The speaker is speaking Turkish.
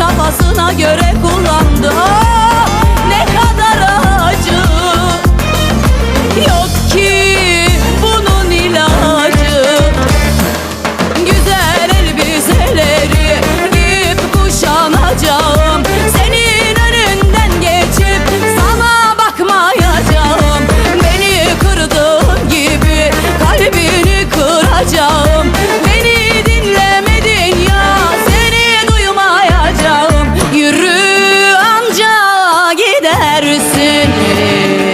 kafasına göre kullandı singing.